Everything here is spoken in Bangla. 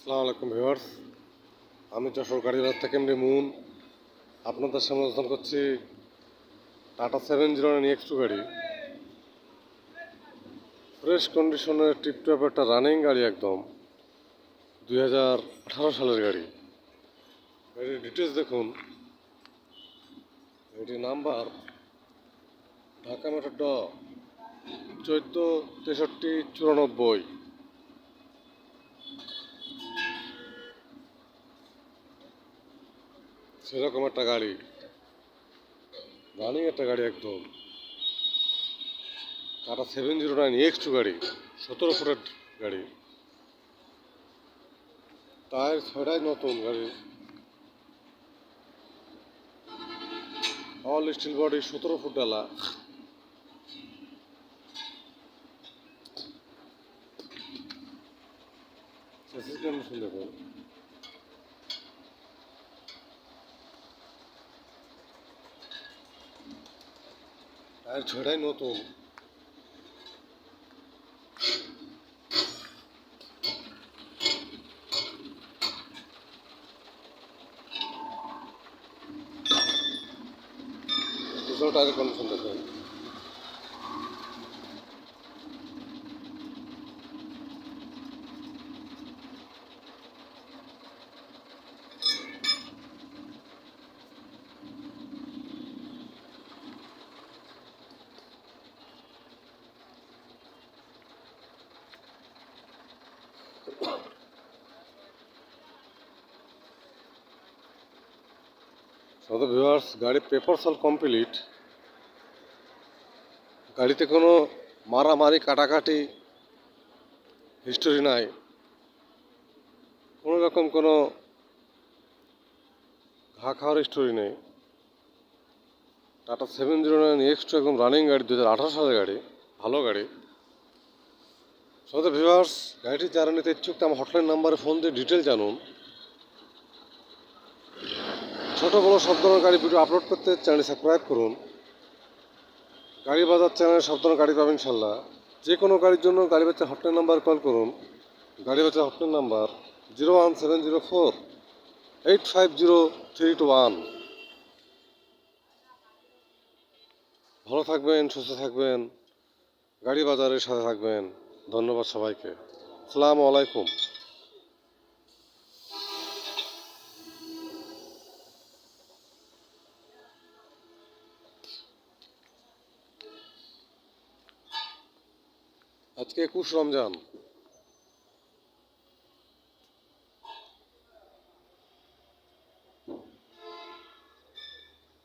আসসালামু আলাইকুম আমি যশোর গাড়িবাজার থেকে এমনি মুন। আপনাদের সামনে করছি Tata seven zero nine X two গাড়ি। ফ্রেশ কন্ডিশনের টিপটপ একটা রানিং গাড়ি একদম, দুই হাজার আঠারো সালের গাড়ি। গাড়ির ডিটেলস দেখুন। এটির নাম্বার ঢাকা মেট্রো ড চোদ্দ তেষট্টি চুরানব্বই। সেরকম একটা গাড়ি। রানিং একটা গাড়ি একদম। Tata seven zero nine X two গাড়ি, সতেরো ফুটের গাড়ি। টায়ার ছয়টাই নতুন গাড়ি। অল স্টিল বডি সতেরো ফুট ডালা। কন্ডিশন দেখুন টায়ার ছয়টাই নতুন দুটো টায়ারের কন্ডিশন দেখুন সদর ভিউয়ার্স গাড়ি পেপার সল কমপ্লিট গাড়িতে কোনো মারামারি, কাটাকাটি হিস্টোরি নাই। কোনো রকম কোনো ঘা খাওয়ার হিস্টোরি নেই। Tata seven zero nine X two একদম রানিং গাড়ি দু হাজার আঠারো সালের গাড়ি, ভালো গাড়ি। সদর ভিউয়ার্স, গাড়িটি যারা নিতে ইচ্ছুক আমার হটলাইন নাম্বারে ফোন দিয়ে ডিটেল জানুন। ছোট বড় সব ধরনের গাড়ি ভিডিও আপলোড করতে চ্যানেল সাবস্ক্রাইব করুন। গাড়ি বাজার চ্যানেলে সব ধরনের গাড়ি পাবেন ইনশাল্লাহ যে কোনো গাড়ির জন্য গাড়ি বাচ্চা হটলাইন নাম্বার কল করুন। গাড়ি বাচ্চা hotline number zero one seven zero four eight five zero three two one ভালো থাকবেন, সুস্থ থাকবেন। গাড়ি বাজারের সাথে থাকবেন। ধন্যবাদ সবাইকে। সালাম আলাইকুম। আজকে একুশ রমজান।